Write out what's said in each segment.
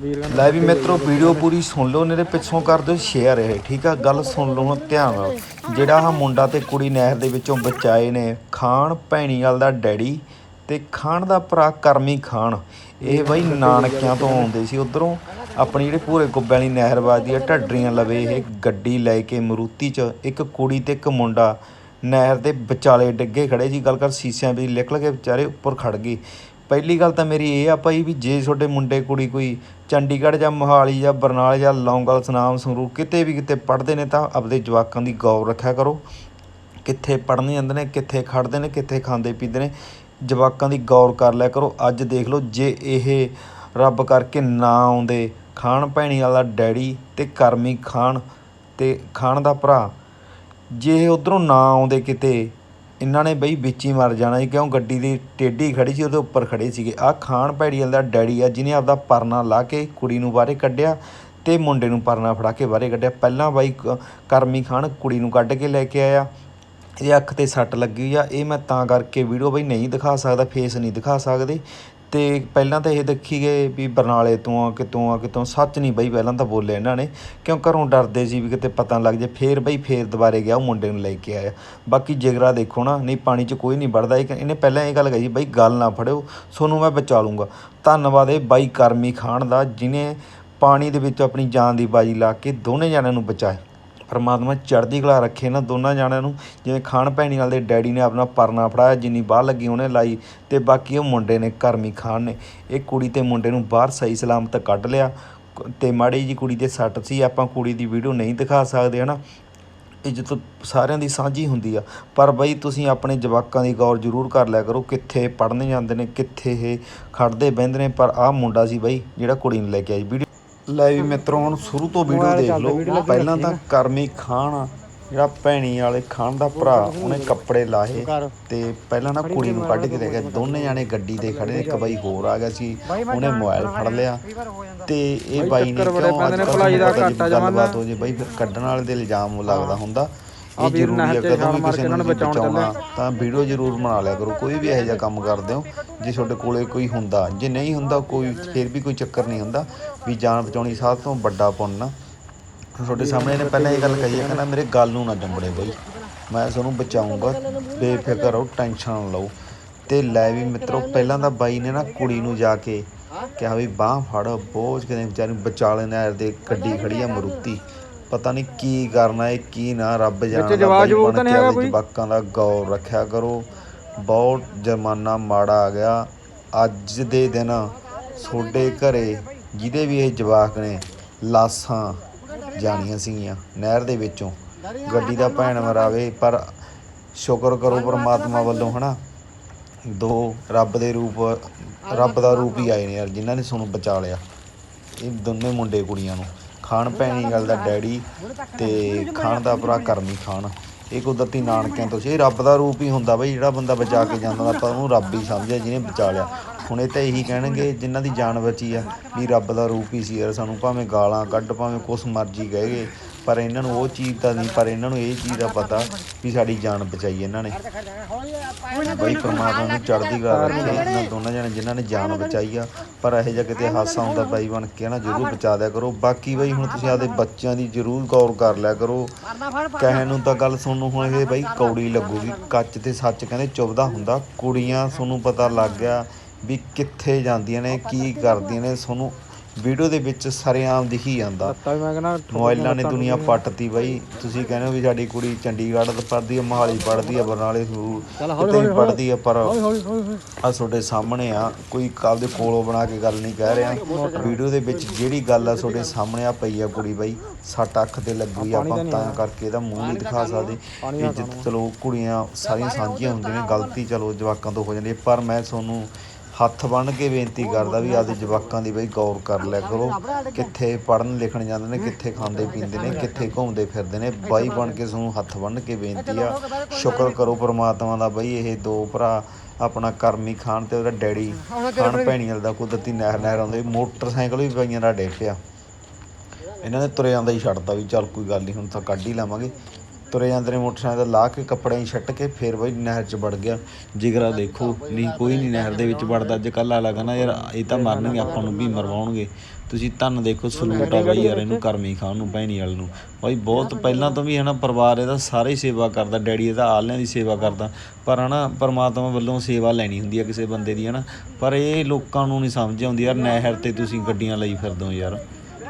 ਲੈ ਵੀ ਮਿੱਤਰੋ ਵੀਡੀਓ ਪੂਰੀ ਸੁਣ ਲਓ ਮੇਰੇ ਪਿੱਛੋਂ ਕਰ ਦਿਓ ਸ਼ੇਅਰ ਇਹ, ਠੀਕ ਆ? ਗੱਲ ਸੁਣ ਲਓ, ਹੁਣ ਧਿਆਨ ਨਾਲ। ਜਿਹੜਾ ਆ ਮੁੰਡਾ ਤੇ ਕੁੜੀ ਨਹਿਰ ਦੇ ਵਿੱਚੋਂ ਬਚਾਏ ਨੇ ਖਾਨ ਭੈਣੀਵਾਲ ਦਾ ਡੈਡੀ ਤੇ ਖਾਨ ਦਾ ਭਰਾ ਕਰਮੀ ਖਾਨ। ਇਹ ਬਈ ਨਾਨਕਿਆਂ ਤੋਂ ਆਉਂਦੇ ਸੀ, ਉਧਰੋਂ ਆਪਣੀ ਜਿਹੜੀ ਪੂਰੇ ਗੁੱਬੇ ਵਾਲੀ ਨਹਿਰ ਵੱਜਦੀ ਆ, ਢੱਡਰੀਆਂ ਲਵੇ, ਇਹ ਗੱਡੀ ਲੈ ਕੇ ਮਰੂਤੀ 'ਚ ਇੱਕ ਕੁੜੀ ਤੇ ਇੱਕ ਮੁੰਡਾ ਨਹਿਰ ਦੇ ਵਿਚਾਲੇ ਡਿੱਗੇ ਖੜੇ ਸੀ। ਗੱਲ ਕਰ, ਸੀਸਿਆਂ ਵੀ ਨਿਕਲ ਕੇ ਵਿਚਾਰੇ ਉੱਪਰ ਖੜ ਗਏ। ਪਹਿਲੀ ਗੱਲ ਤਾਂ ਮੇਰੀ ਇਹ ਆ ਭਾਈ ਵੀ ਜੇ ਤੁਹਾਡੇ ਮੁੰਡੇ ਕੁੜੀ ਕੋਈ ਚੰਡੀਗੜ੍ਹ ਜਾਂ ਮੋਹਾਲੀ ਜਾਂ ਬਰਨਾਲੇ ਜਾਂ ਲੌਂਗਲ ਸੁਨਾਮ ਸੰਗਰੂਰ ਕਿਤੇ ਵੀ ਕਿਤੇ ਪੜ੍ਹਦੇ ਨੇ ਤਾਂ ਆਪਦੇ ਜਵਾਕਾਂ ਦੀ ਗੌਰ ਰੱਖਿਆ ਕਰੋ। ਕਿੱਥੇ ਪੜ੍ਹਨ ਜਾਂਦੇ ਨੇ, ਕਿੱਥੇ ਖੜਦੇ ਨੇ, ਕਿੱਥੇ ਖਾਂਦੇ ਪੀਂਦੇ ਨੇ, ਜਵਾਕਾਂ ਦੀ ਗੌਰ ਕਰ ਲਿਆ ਕਰੋ। ਅੱਜ ਦੇਖ ਲਓ ਜੇ ਇਹ ਰੱਬ ਕਰਕੇ ਨਾ ਆਉਂਦੇ ਖਾਨ ਭੈਣੀ ਵਾਲਾ ਡੈਡੀ ਤੇ ਕਰਮੀ ਖਾਨ ਤੇ ਖਾਨ ਦਾ ਭਰਾ, ਜੇ ਉਧਰੋਂ ਨਾ ਆਉਂਦੇ ਕਿਤੇ ਇਹਨਾਂ ਨੇ ਬਈ ਵਿੱਚ ਹੀ ਮਰ ਜਾਣਾ ਜੀ, ਕਿਉਂ ਗੱਡੀ ਦੀ ਟੇਢੀ ਖੜੀ ਸੀ, ਉਹਦੇ ਉੱਪਰ ਖੜੇ ਸੀਗੇ। ਆ ਖਾਨ ਭੈੜੀਆਂ ਦਾ ਡੈਡੀ ਆ, ਜਿਹਨੇ ਆਪਦਾ ਪਰਨਾ ਲਾ ਕੇ ਕੁੜੀ ਨੂੰ ਬਾਹਰੇ ਕੱਢਿਆ ਤੇ ਮੁੰਡੇ ਨੂੰ ਪਰਨਾ ਫੜਾ ਕੇ ਬਾਹਰੇ ਕੱਢਿਆ। ਪਹਿਲਾਂ ਬਾਈ ਕ- ਕਰਮੀ ਖਾਨ ਕੁੜੀ ਨੂੰ ਕੱਢ ਕੇ ਲੈ ਕੇ ਆਇਆ ਇਹ ਅੱਖ ਤੇ ਸੱਟ ਲੱਗੀ ਹੋਈ ਆ। ਇਹ ਮੈਂ ਤਾਂ ਕਰਕੇ ਵੀਡੀਓ ਬਈ ਨਹੀਂ ਦਿਖਾ ਸਕਦਾ ਫੇਸ ਨਹੀਂ ਦਿਖਾ ਸਕਦੇ। ਅਤੇ ਪਹਿਲਾਂ ਤਾਂ ਇਹ ਦੇਖੀ ਗਏ ਵੀ ਬਰਨਾਲੇ ਤੋਂ ਆ, ਕਿਤੋਂ ਆ, ਕਿਤੋਂ ਸੱਚ ਨਹੀਂ ਬਈ ਪਹਿਲਾਂ ਤਾਂ ਬੋਲੇ ਇਹਨਾਂ ਨੇ, ਕਿਉਂ ਘਰੋਂ ਡਰਦੇ ਸੀ ਵੀ ਕਿਤੇ ਪਤਾ ਲੱਗ ਜੇ ਫੇਰ ਬਈ ਫੇਰ ਦੁਬਾਰੇ ਗਿਆ, ਉਹ ਮੁੰਡੇ ਨੂੰ ਲੈ ਕੇ ਆਇਆ। ਬਾਕੀ ਜਿਗਰਾ ਦੇਖੋ ਨਾ, ਨਹੀਂ ਪਾਣੀ 'ਚ ਕੋਈ ਨਹੀਂ ਵੜਦਾ, ਇਹ ਇਹਨੇ ਪਹਿਲਾਂ ਇਹ ਗੱਲ ਕਹੀ ਬਈ ਗੱਲ ਨਾ ਫੜਿਓ, ਸੋਨੂੰ ਮੈਂ ਬਚਾ ਲੂੰਗਾ। ਧੰਨਵਾਦ ਇਹ ਬਾਈ ਕਰਮੀ ਖਾਨ ਦਾ, ਜਿਨੇ ਪਾਣੀ ਦੇ ਵਿੱਚ ਆਪਣੀ ਜਾਨ ਦੀ ਬਾਜੀ ਲਾ ਕੇ ਦੋਨੇ ਜਣਿਆਂ ਨੂੰ ਬਚਾਇਆ। ਪਰਮਾਤਮਾ ਚੜ੍ਹਦੀ ਕਲਾ ਰੱਖੇ ਨਾ ਦੋਨਾਂ ਜਾਣਿਆਂ ਨੂੰ। ਜਿਵੇਂ ਖਾਨ ਭੈਣੀ ਨਾਲ ਦੇ ਡੈਡੀ ਨੇ ਆਪਣਾ ਪਰਨਾ ਫੜਾਇਆ, ਜਿੰਨੀ ਬਾਹਰ ਲੱਗੀ ਉਹਨੇ ਲਾਈ ਤੇ ਬਾਕੀ ਉਹ ਮੁੰਡੇ ਨੇ ਕਰਮੀ ਖਾਨ ਨੇ। ਇਹ ਕੁੜੀ ਤੇ ਮੁੰਡੇ ਨੂੰ ਬਾਹਰ ਸਹੀ ਸਲਾਮਤ ਕੱਢ ਲਿਆ। ਕ- ਤੇ ਮਾੜੀ ਜੀ ਕੁੜੀ 'ਤੇ ਸੱਟ ਸੀ, ਆਪਾਂ ਕੁੜੀ ਦੀ ਵੀਡੀਓ ਨਹੀਂ ਦਿਖਾ ਸਕਦੇ, ਹਨਾ? ਇੱਜ਼ਤ ਸਾਰਿਆਂ ਦੀ ਸਾਂਝੀ ਹੁੰਦੀ ਆ। ਪਰ ਬਈ ਤੁਸੀਂ ਆਪਣੇ ਜਵਾਕਾਂ ਦੀ ਗੌਰ ਜ਼ਰੂਰ ਕਰ ਲਿਆ ਕਰੋ, ਕਿੱਥੇ ਪੜ੍ਹਨ ਜਾਂਦੇ ਨੇ, ਕਿੱਥੇ ਇਹ ਖੜਦੇ ਬਹਿੰਦੇ ਨੇ। ਪਰ ਆਹ ਮੁੰਡਾ ਸੀ ਬਈ, ਜਿਹੜਾ ਕੁੜੀ ਨੂੰ ਲੈ ਕੇ ਆਈ ਵੀਡੀਓ ਲੈ ਵੀ ਮਿੱਤਰੋ ਹੁਣ ਸ਼ੁਰੂ ਤੋਂ ਵੀਡੀਓ ਦੇਖ ਲਓ। ਪਹਿਲਾਂ ਤਾਂ ਕਰਮੀ ਖਾਨ ਜਿਹੜਾ ਭੈਣੀ ਵਾਲੇ ਖਾਨ ਦਾ ਭਰਾ ਉਹਨੇ ਕੱਪੜੇ ਲਾਹੇ ਤੇ ਪਹਿਲਾਂ ਨਾ ਕੁੜੀ ਨੂੰ ਕੱਢ ਕੇ ਲੈ ਗਿਆ ਦੋਨੇ ਜਾਣੇ ਗੱਡੀ ਤੇ ਖੜੇ ਨੇ ਇੱਕ ਬਾਈ ਹੋਰ ਆ ਗਿਆ ਸੀ ਉਹਨੇ ਮੋਬਾਈਲ ਫੜ ਲਿਆ। ਤੇ ਇਹ ਬਾਈ ਨੇ ਕਿਉਂ ਅੱਜ ਕੱਲ੍ਹ ਗੱਲਬਾਤ ਹੋ ਜੇ ਬਾਈ ਫਿਰ ਕੱਢਣ ਵਾਲੇ ਦੇ ਇਲਜ਼ਾਮ ਲੱਗਦਾ ਹੁੰਦਾ। ਇਹ ਜ਼ਰੂਰੀ ਹੈ ਕਦੋਂ ਵੀ ਕਿਸੇ ਨੂੰ ਬਚਾਉਣਾ ਤਾਂ ਵੀਡੀਓ ਜ਼ਰੂਰ ਬਣਾ ਲਿਆ ਕਰੋ ਕੋਈ ਵੀ ਇਹੋ ਜਿਹਾ ਕੰਮ ਕਰਦੇ ਹੋ ਜੇ ਤੁਹਾਡੇ ਕੋਲੇ ਕੋਈ ਹੁੰਦਾ। ਜੇ ਨਹੀਂ ਹੁੰਦਾ ਕੋਈ ਫਿਰ ਵੀ ਕੋਈ ਚੱਕਰ ਨਹੀਂ ਹੁੰਦਾ ਵੀ ਜਾਨ ਬਚਾਉਣੀ ਸਭ ਤੋਂ ਵੱਡਾ ਪੁੰਨ ਆ ਤੁਹਾਡੇ ਸਾਹਮਣੇ ਨੇ ਪਹਿਲਾਂ ਇਹ ਗੱਲ ਕਹੀ ਹੈ ਕਹਿੰਦਾ ਮੇਰੇ ਗੱਲ ਨੂੰ ਨਾ ਜੰਬੜੇ ਬਈ ਮੈਂ ਤੁਹਾਨੂੰ ਬਚਾਉਂਗਾ ਬੇਫਿਕਰ ਰਹੋ ਟੈਨਸ਼ਨ ਨਾ ਲਓ। ਤੇ ਲੈ ਵੀ ਮਿੱਤਰੋ ਪਹਿਲਾਂ ਤਾਂ ਬਾਈ ਨੇ ਨਾ ਕੁੜੀ ਨੂੰ ਜਾ ਕੇ ਕਿਹਾ ਵੀ ਬਾਹ ਫੜ ਬੋਝ ਕਿਤੇ ਵਿਚਾਰੀ ਨੂੰ ਬਚਾ ਲੈਣਾ ਦੇ ਗੱਡੀ ਖੜੀ ਆ ਮਰੂਤੀ। ਪਤਾ ਨਹੀਂ ਕੀ ਕਰਨਾ ਹੈ ਕੀ ਨਾ ਰੱਬ ਜਾਣਦਾ ਜਵਾਬ ਜਵੂਬ ਤਾਂ ਨਹੀਂ ਹੈਗਾ ਕੋਈ? ਜਵਾਕਾਂ ਦਾ ਗੌਰ ਰੱਖਿਆ ਕਰੋ। ਬਹੁਤ ਜ਼ਮਾਨਾ ਮਾੜਾ ਆ ਗਿਆ। ਅੱਜ ਦੇ ਦਿਨ ਤੁਹਾਡੇ ਘਰੇ ਜਿਹਦੇ ਵੀ ਇਹ ਜਵਾਕ ਨੇ ਲਾਸਾਂ ਜਾਣੀਆਂ ਸੀਗੀਆਂ ਨਹਿਰ ਦੇ ਵਿੱਚੋਂ। ਗੱਡੀ ਦਾ ਭੈਣ ਮਰਾਵੇ ਪਰ ਸ਼ੁਕਰ ਕਰੋ ਪਰਮਾਤਮਾ ਵੱਲੋਂ ਹਨਾ? ਦੋ ਰੱਬ ਦੇ ਰੂਪ ਰੱਬ ਦਾ ਰੂਪ ਹੀ ਆਏ ਨੇ ਯਾਰ ਜਿਨ੍ਹਾਂ ਨੇ ਤੁਹਾਨੂੰ ਬਚਾ ਲਿਆ। ਇਹ ਦੋਨੇ ਮੁੰਡੇ ਕੁੜੀਆਂ ਨੂੰ। ਖਾਨ ਭੈਣੀ ਗੱਲ ਦਾ ਡੈਡੀ ਤੇ ਖਾਨ ਦਾ ਭਰਾ ਕਰਮੀ ਖਾਨ ਇਹ ਕੁਦਰਤੀ ਨਾਨਕਿਆਂ ਤੋਂ ਸੀ। ਇਹ ਰੱਬ ਦਾ ਰੂਪ ਹੀ ਹੁੰਦਾ ਬਈ ਜਿਹੜਾ ਬੰਦਾ ਬਚਾ ਕੇ ਜਾਂਦਾ ਆਪਾਂ ਉਹਨੂੰ ਰੱਬ ਹੀ ਸਮਝਿਆ ਜਿਹਨੇ ਬਚਾ ਲਿਆ। ਹੁਣ ਇਹ ਤਾਂ ਇਹੀ ਕਹਿਣਗੇ ਜਿਨ੍ਹਾਂ ਦੀ ਜਾਨ ਬਚੀ ਆ ਵੀ ਰੱਬ ਦਾ ਰੂਪ ਹੀ ਸੀ ਯਾਰ ਸਾਨੂੰ ਭਾਵੇਂ ਗਾਲਾਂ ਕੱਢ ਭਾਵੇਂ ਕੁਛ ਮਰਜ਼ੀ ਕਹੇਗੇ ਪਰ ਇਹਨਾਂ ਨੂੰ ਉਹ ਚੀਜ਼ ਦਾ ਨਹੀਂ, ਪਰ ਇਹਨਾਂ ਨੂੰ ਇਹ ਚੀਜ਼ ਦਾ ਪਤਾ ਵੀ ਸਾਡੀ ਜਾਨ ਬਚਾਈ ਇਹਨਾਂ ਨੇ। ਬਈ ਪਰਮਾਤਮਾ ਨੂੰ ਚੜ੍ਹਦੀ ਕਲਾ ਰੱਖੇ, ਇਹਨਾਂ ਦੋਨਾਂ ਜਣੇ ਜਿਨ੍ਹਾਂ ਨੇ ਜਾਨ ਬਚਾਈ ਆ, ਪਰ ਇਹੋ ਜਿਹਾ ਕਿਤੇ ਹਾਸਾ ਹੁੰਦਾ ਬਾਈ ਬਣ ਕੇ ਨਾ ਜ਼ਰੂਰ ਬਚਾ ਦਿਆ ਕਰੋ। ਬਾਕੀ ਬਈ ਹੁਣ ਤੁਸੀਂ ਆਪਦੇ ਬੱਚਿਆਂ ਦੀ ਜ਼ਰੂਰ ਗੌਰ ਕਰ ਲਿਆ ਕਰੋ। ਕਹਿਣ ਨੂੰ ਤਾਂ ਗੱਲ ਤੁਹਾਨੂੰ ਹੁਣ ਇਹ ਬਈ ਕੌੜੀ ਲੱਗੂਗੀ, ਕੱਚ ਤੇ ਸੱਚ ਕਹਿੰਦੇ ਚੁੱਭਦਾ ਹੁੰਦਾ। ਕੁੜੀਆਂ, ਤੁਹਾਨੂੰ ਪਤਾ ਲੱਗ ਗਿਆ ਵੀ ਕਿੱਥੇ ਜਾਂਦੀਆਂ ਨੇ, ਕੀ ਕਰਦੀਆਂ ਨੇ, ਤੁਹਾਨੂੰ ਵੀਡੀਓ ਦੇ ਵਿੱਚ ਸਰੇਆਮ ਦਿਖੀ ਜਾਂਦਾ। ਤਾਂ ਵੀ ਮੈਂ ਕਹਿੰਦਾ ਮੋਬਾਈਲਾਂ ਨੇ ਦੁਨੀਆ ਪੱਟਤੀ ਬਾਈ। ਤੁਸੀਂ ਕਹਿੰਦੇ ਹੋ ਵੀ ਸਾਡੀ ਕੁੜੀ ਚੰਡੀਗੜ੍ਹ ਤੋਂ ਪੜ੍ਹਦੀ ਹੈ ਮੋਹਾਲੀ ਪੜ੍ਹਦੀ ਹੈ ਬਰਨਾਲੇ ਸੰਗਰੂਰ ਕਿਤੇ ਵੀ ਪੜ੍ਹਦੀ ਹੈ ਪਰ ਆ ਤੁਹਾਡੇ ਸਾਹਮਣੇ ਆ ਕੋਈ ਕੱਲ ਦੇ ਕੋਲੋਂ ਬਣਾ ਕੇ ਗੱਲ ਨਹੀਂ ਕਹਿ ਰਿਹਾ। ਵੀਡੀਓ ਦੇ ਵਿੱਚ ਜਿਹੜੀ ਗੱਲ ਆ ਤੁਹਾਡੇ ਸਾਹਮਣੇ ਆ ਪਈ ਆ ਕੁੜੀ ਬਾਈ ਸੱਟ ਅੱਖ ਤੇ ਲੱਗੀ ਆ ਆਪਾਂ ਤਾਂ ਕਰਕੇ ਇਹਦਾ ਮੂੰਹ ਨਹੀਂ ਦਿਖਾ ਸਕਦੇ। ਇੱਜ਼ਤ ਚਲੋ ਕੁੜੀਆਂ ਸਾਰੀਆਂ ਸਾਂਝੀਆਂ ਹੁੰਦੀਆਂ ਨੇ ਗਲਤੀ ਚਲੋ ਜਵਾਕਾਂ ਤੋਂ ਹੋ ਜਾਂਦੀ ਹੈ। ਪਰ ਮੈਂ ਤੁਹਾਨੂੰ ਹੱਥ ਬੰਨ੍ਹ ਕੇ ਬੇਨਤੀ ਕਰਦਾ ਵੀ ਆਪਦੇ ਜਵਾਕਾਂ ਦੀ ਬਈ ਗੌਰ ਕਰ ਲਿਆ ਕਰੋ। ਕਿੱਥੇ ਪੜਨ ਲਿਖਣ ਜਾਂਦੇ ਨੇ, ਕਿੱਥੇ ਖਾਂਦੇ ਪੀਂਦੇ ਨੇ, ਕਿੱਥੇ ਘੁੰਮਦੇ ਫਿਰਦੇ ਨੇ। ਬਾਈ ਬਣ ਕੇ ਤੁਹਾਨੂੰ ਹੱਥ ਬੰਨ੍ਹ ਕੇ ਬੇਨਤੀ ਆ। ਸ਼ੁਕਰ ਕਰੋ ਪ੍ਰਮਾਤਮਾ ਦਾ ਬਈ ਇਹ ਦੋ ਭਰਾ ਆਪਣਾ ਕਰਮੀ ਖਾਨ ਤੇ ਉਹਦਾ ਡੈਡੀ ਖਾਨ ਭੈਣੀਆਂ ਦਾ ਕੁਦਰਤੀ ਨਹਿਰ ਨਹਿਰ ਆਉਂਦੇ। ਮੋਟਰਸਾਈਕਲ ਵੀ ਪਈਆਂ ਦਾ ਡੇ ਪਿਆ। ਇਹਨਾਂ ਨੇ ਤੁਰੇ ਆਂਦਾ ਹੀ ਛੱਡਤਾ ਵੀ ਚੱਲ ਕੋਈ ਗੱਲ ਨਹੀਂ, ਹੁਣ ਤਾਂ ਕੱਢ ਹੀ ਲਾਵਾਂਗੇ। ਤੁਰੇ ਜਾਂਦੇ ਨੇ ਮੋਟਰਸਾਈਕਲ ਤੇ, ਲਾ ਕੇ ਕੱਪੜੇ ਛੱਟ ਕੇ ਫੇਰ ਬਈ ਨਹਿਰ 'ਚ ਵੜ ਗਿਆ। ਜਿਗਰਾ ਦੇਖੋ, ਨਹੀਂ, ਕੋਈ ਨਹੀਂ ਨਹਿਰ ਦੇ ਵਿੱਚ ਵੜਦਾ। ਅੱਜ ਕੱਲ੍ਹ ਵਾਲਾ ਕਹਿੰਦਾ, ਯਾਰ, ਇਹ ਤਾਂ ਮਰਨਗੇ, ਆਪਾਂ ਨੂੰ ਵੀ ਮਰਵਾਉਣਗੇ। ਤੁਸੀਂ ਧੰਨ ਦੇਖੋ, ਸਲੂਟ ਆ ਬਈ ਯਾਰ, ਇਹਨੂੰ ਕਰਮੀ ਖਾਨ ਨੂੰ ਭੈਣੀ ਵਾਲ ਨੂੰ। ਬਾਈ ਬਹੁਤ ਪਹਿਲਾਂ ਤੋਂ ਵੀ ਹੈ ਨਾ ਪਰਿਵਾਰ ਇਹਦਾ ਸਾਰੇ ਹੀ ਸੇਵਾ ਕਰਦਾ। ਡੈਡੀ ਇਹਦਾ ਆਲਿਆਂ ਦੀ ਸੇਵਾ ਕਰਦਾ। ਪਰ ਹਨਾ, ਪਰਮਾਤਮਾ ਵੱਲੋਂ ਸੇਵਾ ਲੈਣੀ ਹੁੰਦੀ ਆ ਕਿਸੇ ਬੰਦੇ ਦੀ ਹਨਾ। ਪਰ ਇਹ ਲੋਕਾਂ ਨੂੰ ਨਹੀਂ ਸਮਝ ਆਉਂਦੀ, ਯਾਰ, ਨਹਿਰ ਤੇ ਤੁਸੀਂ ਗੱਡੀਆਂ ਲਈ ਫਿਰਦੇ ਹੋ ਯਾਰ।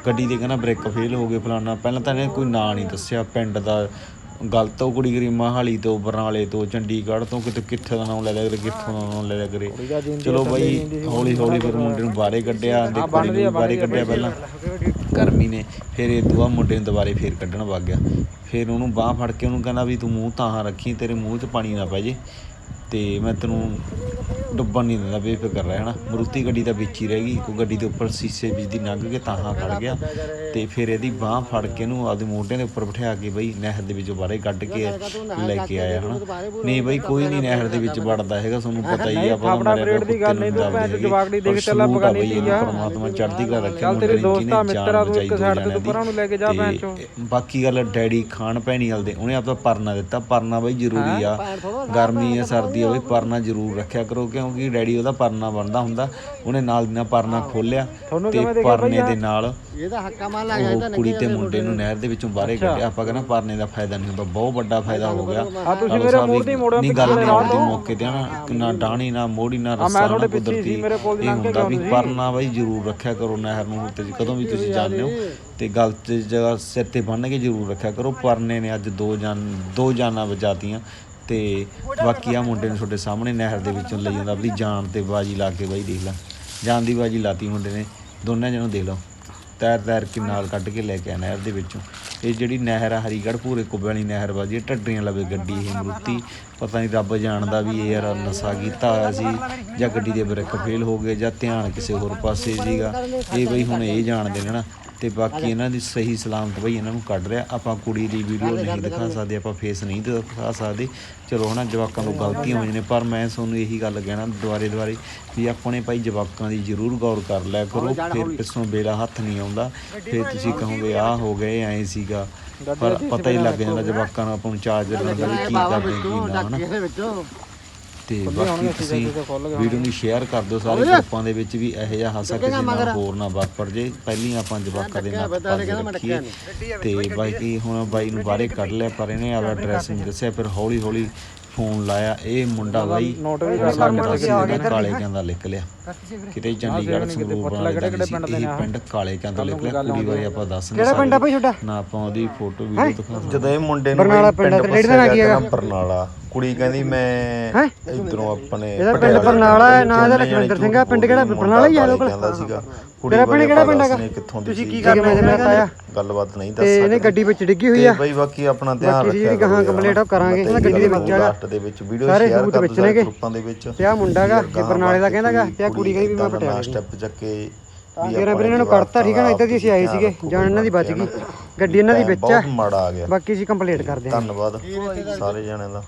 ਗੱਡੀ ਦੇ ਕਹਿੰਦਾ, ਬ੍ਰੇਕ ਫੇਲ ਹੋ ਗਏ ਫਲਾਨਾ। ਪਹਿਲਾਂ ਤਾਂ ਇਹਨੇ ਕੋਈ ਨਾਂ ਨਹੀਂ ਦੱਸਿਆ, ਪਿੰਡ ਦਾ ਗਲਤ ਕੁੜੀ ਗਰੀ ਮਹਾਲੀ ਤੋਂ ਬਰਨਾਲੇ ਤੋਂ ਚੰਡੀਗੜ੍ਹ ਤੋਂ ਕਿਤੇ ਕਿੱਥੇ ਦਾ ਨਾਮ ਲੈ ਲਿਆ ਕਰੇ ਕਿੱਥੋਂ ਦਾ ਨਾਮ ਲੈ ਲਿਆ ਕਰੇ। ਚਲੋ ਬਾਈ ਹੌਲੀ ਹੌਲੀ ਫਿਰ ਮੁੰਡੇ ਨੂੰ ਬਾਹਰੇ ਕੱਢਿਆ ਤੇ ਕੁੜੀ ਨੂੰ ਵੀ ਬਾਹਰੇ ਕੱਢਿਆ ਪਹਿਲਾਂ। ਗਰਮੀ ਨੇ ਫਿਰ ਇਹ ਦੁਆ ਮੁੰਡੇ ਨੂੰ ਦੁਬਾਰੇ ਫੇਰ ਕੱਢਣ ਵਗ ਗਿਆ। ਫਿਰ ਉਹਨੂੰ ਬਾਹ ਫੜ ਕੇ ਉਹਨੂੰ ਕਹਿੰਦਾ ਵੀ ਤੂੰ ਮੂੰਹ ਤਾਂ ਰੱਖੀ ਤੇਰੇ ਮੂੰਹ 'ਚ ਪਾਣੀ ਨਾ ਪੈ ਜੇ। ਤੇ ਮੈਂ ਤੈਨੂੰ ਡੁੱਬਣ ਨਹੀਂ ਦਿੰਦਾ ਬੇਫਿਕਰ ਰਹਿ ਹਨਾ? ਮਰੂਤੀ ਗੱਡੀ ਤਾਂ ਵਿੱਚ ਹੀ ਰਹਿ ਗਈ ਉਹ ਗੱਡੀ ਦੇ ਉੱਪਰ ਸੀਸੇ ਵਿੱਚ ਦੀ ਲੰਘ ਕੇ ਤਾਹਾਂ ਖੜ ਗਿਆ ਤੇ ਫਿਰ ਇਹਦੀ ਬਾਹ ਫੜ ਕੇ ਇਹਨੂੰ ਆਪਦੇ ਮੋਢਿਆਂ ਦੇ ਉੱਪਰ ਬਿਠਾ ਕੇ ਬਈ ਨਹਿਰ ਦੇ ਵਿੱਚੋਂ ਬਾਹਰੇ ਕੱਢ ਕੇ ਲੈ ਕੇ ਆਇਆ ਹਨਾ? ਨਹੀਂ ਬਈ ਕੋਈ ਨਹੀਂ ਨਹਿਰ ਦੇ ਵਿੱਚ ਵੜਦਾ ਹੈਗਾ ਤੁਹਾਨੂੰ ਪਤਾ ਹੀ ਆ ਆਪਾਂ ਮਰਿਆ ਦੀ ਗੱਲ ਨਹੀਂ ਤੂੰ ਭੈਣ ਜਵਾਕੜੀ ਦੇਖ ਚੱਲਾ ਬਗਾਨੀ ਦੀ ਪਰਮਾਤਮਾ ਚੜ੍ਹਦੀ ਕਲਾ ਰੱਖੇ ਚੱਲ ਤੇਰੇ ਦੋਸਤਾਂ ਮਿੱਤਰਾਂ ਨੂੰ ਇੱਕ ਸਾਈਡ ਤੇ ਪਰਾਂ ਨੂੰ ਲੈ ਕੇ ਜਾ ਭੈਣ ਚੋ। ਬਾਕੀ ਗੱਲ ਡੈਡੀ ਖਾਣ ਪੈਣੀ ਵਾਲ ਦੇ ਉਹਨੇ ਆਪਦਾ ਪਰਨਾ ਦਿੱਤਾ ਪਰਨਾ ਬਈ ਜ਼ਰੂਰੀ ਆ ਗਰਮੀ ਆ ਸਰਦੀ ਆ ਬਈ ਪਰਨਾ ਜ਼ਰੂਰ ਰੱਖਿਆ ਕਰੋ ਕਿਉਂਕਿ ਡੈਡੀ ਉਹਦਾ ਪਰਨਾ ਬਣਦਾ ਹੁੰਦਾ। ਉਹਨੇ ਨਾਲ ਦੀ ਨਾਲ ਪਰਨਾ ਖੋਲਿਆ ਤੇ ਪਰਨੇ ਦੇ ਨਾਲ ਇਹਦਾ ਹੱਕਾ ਮਾਰ ਲੱਗ ਉਹ ਕੁੜੀ ਤੇ ਮੁੰਡੇ ਨੂੰ ਨਹਿਰ ਦੇ ਵਿੱਚੋਂ ਬਾਹਰੇ ਕੱਢਿਆ। ਆਪਾਂ ਕਹਿੰਦਾ ਪਰਨੇ ਦਾ ਫਾਇਦਾ ਨਹੀਂ ਹੁੰਦਾ ਬਹੁਤ ਵੱਡਾ ਫਾਇਦਾ ਹੋ ਗਿਆ। ਆ ਤੁਸੀਂ ਮੇਰੇ ਮੂੰਹ ਦੀ ਮੋੜੋ ਨਹੀਂ ਗੱਲ ਨਹੀਂ ਆਉਂਦੀ ਮੌਕੇ ਤੇ ਨਾ ਨਾ ਡਾਣੀ ਨਾ ਮੋੜੀ ਨਾ ਰਸਾ ਨਾ ਕੁਦਰਤੀ ਇਹ ਹੁੰਦਾ ਵੀ ਪਰਨਾ ਬਾਈ ਜ਼ਰੂਰ ਰੱਖਿਆ ਕਰੋ ਨਹਿਰ ਨੂੰ ਤੇ ਕਦੋਂ ਵੀ ਤੁਸੀਂ ਜਾਂਦੇ ਹੋ। ਤੇ ਗੱਲ ਤੇ ਜਗ੍ਹਾ ਸਿਰ ਤੇ ਬੰਨ ਕੇ ਜ਼ਰੂਰ ਰੱਖਿਆ ਕਰੋ। ਪਰਨੇ ਨੇ ਅੱਜ ਦੋ ਜਾਨ ਦੋ ਜਾਨਾਂ ਬਚਾਤੀਆਂ ਤੇ ਬਾਕੀ ਆ ਮੁੰਡੇ ਨੂੰ ਤੁਹਾਡੇ ਸਾਹਮਣੇ ਨਹਿਰ ਦੇ ਵਿੱਚੋਂ ਲਈ ਜਾਂਦਾ ਆਪਣੀ ਜਾਨ ਤੇ ਬਾਜੀ ਲਾ ਕੇ ਬਾਈ ਦੇਖ ਲੈ। ਜਾਨ ਦੀ ਬਾਜੀ ਲਾਤੀ ਮੁੰਡੇ ਨੇ, ਦੋਨਾਂ ਜਣੋਂ ਦੇਖ ਲਓ। ਤੈਰ ਤੈਰ ਕੇ ਨਾਲ ਕੱਢ ਕੇ ਲੈ ਕੇ ਆ ਨਹਿਰ ਦੇ ਵਿੱਚੋਂ। ਇਹ ਜਿਹੜੀ ਨਹਿਰ ਆ ਹਰੀਗੜ੍ਹ, ਪੂਰੇ ਕੁੱਬੇ ਵਾਲੀ ਨਹਿਰ ਵਾ ਜੀ ਢੱਡਰੀਆਂ ਲਵੇ ਗੱਡੀ ਇਹ ਮਰੂਤੀ। ਪਤਾ ਨਹੀਂ ਰੱਬ ਜਾਣਦਾ ਵੀ ਇਹ ਯਾਰ ਨਸ਼ਾ ਕੀਤਾ ਹੋਇਆ ਸੀ, ਜਾਂ ਗੱਡੀ ਦੇ ਬ੍ਰੇਕ ਫੇਲ ਹੋ ਗਏ, ਜਾਂ ਧਿਆਨ ਕਿਸੇ ਹੋਰ ਪਾਸੇ ਸੀਗਾ। ਇਹ ਬਈ ਹੁਣ ਇਹ ਜਾਣਦੇ ਨੇ ਨਾ ਤੇ ਬਾਕੀ ਇਹਨਾਂ ਦੀ ਸਹੀ ਸਲਾਮਤ ਬਈ ਇਹਨਾਂ ਨੂੰ ਕੱਢ ਰਿਹਾ। ਆਪਾਂ ਕੁੜੀ ਦੀ ਵੀਡੀਓ ਨਹੀਂ ਦਿਖਾ ਸਕਦੇ ਆਪਾਂ ਫੇਸ ਨਹੀਂ ਦਿਖਾ ਸਕਦੇ। ਚਲੋ ਹਨਾ ਜਵਾਕਾਂ ਤੋਂ ਗਲਤੀਆਂ ਹੋਈਆਂ ਨੇ ਪਰ ਮੈਂ ਤੁਹਾਨੂੰ ਇਹੀ ਗੱਲ ਕਹਿਣਾ ਦੁਆਰੇ ਦੁਆਰੇ ਵੀ ਆਪਣੇ ਭਾਈ ਜਵਾਕਾਂ ਦੀ ਜ਼ਰੂਰ ਗੌਰ ਕਰ ਲਿਆ ਕਰੋ। ਫਿਰ ਪਿੱਛੋਂ ਬੇੜਾ ਹੱਥ ਨਹੀਂ ਆਉਂਦਾ। ਫਿਰ ਤੁਸੀਂ ਕਹੋਗੇ ਆਹ ਹੋ ਗਏ ਐਂ ਸੀਗਾ। ਪਰ ਪਤਾ ਹੀ ਲੱਗ ਜਾਂਦਾ ਜਵਾਕਾਂ ਨੂੰ ਆਪਾਂ ਨੂੰ ਚਾਰਜ ਲੈਂਦਾ ਵੀ ਕੀ ਕਰਦੇ ਕੀ ਨਾ ਹਨਾ? ਤੇ ਬਾਕੀ ਤੁਸੀਂ ਵੀਡੀਓ ਨੂੰ ਸ਼ੇਅਰ ਕਰ ਦਿਓ ਸਾਰੇ ਗਰੁੱਪਾਂ ਦੇ ਵਿੱਚ ਵੀ ਇਹੋ ਜਿਹਾ ਹਾਸਾ ਕਿਸੇ ਨਾਲ ਹੋਰ ਨਾ ਵਾਪਰ ਜੇ। ਪਹਿਲੀਆਂ ਆਪਾਂ ਜਵਾਕਾਂ ਦੇ ਨਾਲ ਰੱਖੀਏ। ਤੇ ਬਾਕੀ ਹੁਣ ਬਾਈ ਨੂੰ ਬਾਹਰੇ ਕੱਢ ਲਿਆ ਪਰ ਇਹਨੇ ਆਪਣਾ ਐਡਰੈਸ ਨਹੀਂ ਦੱਸਿਆ ਫਿਰ ਹੌਲੀ ਹੌਲੀ ਫੋਨ ਲਾਇਆ। ਇਹ ਮੁੰਡਾ ਬਾਈ ਕਾਲੇ ਕਹਿੰਦਾ ਲਿਖ ਲਿਆ। ਕਿਤੇ ਚੰਡੀਗੜ੍ਹ ਸੰਗਰੂਰ ਵਾਲੇ ਇਹ ਪਿੰਡ ਕਾਲੇ ਕਹਿੰਦਾ ਲਿਖ ਲਿਆ। ਕੁੜੀ ਬਾਰੇ ਆਪਾਂ ਦੱਸ ਨਹੀਂ ਭਾਈ ਛੋਟਾ ਨਾ ਆਪਾਂ ਉਹਦੀ ਫੋਟੋ ਵੀਡੀਓ ਦਿਖਾ ਜਦੋਂ ਇਹ ਮੁੰਡੇ ਨੂੰ ਪਿੰਡ ਨੇੜੇ ਦਾ ਨਾਂ ਕੀ ਹੈਗਾ? ਬਰਨਾਲਾ। ਕੁੜੀ ਕਹਿੰਦੀ ਮੈਂ ਇਧਰੋਂ ਆਪਣੇ ਇਹਦਾ ਪਿੰਡ ਬਰਨਾਲਾ ਹੈ ਨਾ ਇਹਦਾ ਲਖਵਿੰਦਰ ਸਿੰਘ ਆ ਪਿੰਡ ਕਿਹੜਾ? ਬਰਨਾਲਾ ਹੀ ਆ ਲੋਕਲ ਕਹਿੰਦਾ ਸੀਗਾ ਕੁੜੀ ਤੇਰਾ ਪਿੰਡ ਕਿਹੜਾ ਪਿੰਡ ਹੈਗਾ? ਕਿੱਥੋਂ ਦੀ ਤੁਸੀਂ ਸੀ ਕੀ ਕਰਨਾ ਹੈ ਮੇਰਾ ਤਾਇਆ? ਗੱਲਬਾਤ ਨਹੀਂ ਦੱਸ ਤੇ ਇਹਨੇ ਗੱਡੀ ਵਿੱਚ ਡਿੱਗੀ ਹੋਈ ਆ। ਤੇ ਬਈ ਬਾਕੀ ਆਪਣਾ ਧਿਆਨ ਬਾਕੀ ਰੱਖਿਆ ਜਿਹੜੀ ਗਾਹਾਂ ਕੰਪਲੀਟ ਕਰਾਂਗੇ ਇਹਨਾਂ ਗੱਡੀ ਦੇ ਵਿੱਚ ਹੈਗਾ ਲਾਸਟ ਦੇ ਵਿੱਚ ਵੀਡੀਓ ਸਾਰੇ ਸ਼ੇਅਰ ਸਬੂਤ ਕਰ ਵਿੱਚ ਦਿਓ ਨੇਗੇ। ਗਰੁੱਪਾਂ ਦੇ ਵਿੱਚ। ਤੇ ਆ ਮੁੰਡਾ ਗਾ ਇਹ ਬਰਨਾਲੇ ਦਾ ਕਹਿੰਦਾਗਾ ਤੇ ਆ ਕੁੜੀ ਕਹਿੰਦੀ ਵੀ ਮੈਂ ਪਟਿਆਲੇ ਦੀ। ਸਟੈਪ ਚੱਕੇ ਵੀ ਤੇਰਾ ਵੀਰ ਇਹਨਾਂ ਨੂੰ ਕੱਢਤਾ ਠੀਕ ਹੈ ਨਾ ਇੱਧਰ ਦੀ ਅਸੀਂ ਆਏ ਸੀਗੇ ਜਾਨ ਇਹਨਾਂ ਦੀ ਬਚ ਗਈ। ਗੱਡੀ ਇਹਨਾਂ ਦੀ ਵਿੱਚ ਆ। ਬਹੁਤ ਮਾੜਾ ਆ ਗਿਆ। ਬਾਕੀ ਅਸੀਂ ਕੰਪਲੀਟ ਕਰਦੇ ਹਾਂ ਧੰਨਵਾਦ। ਸਾਰੇ ਜਣਿਆਂ ਦਾ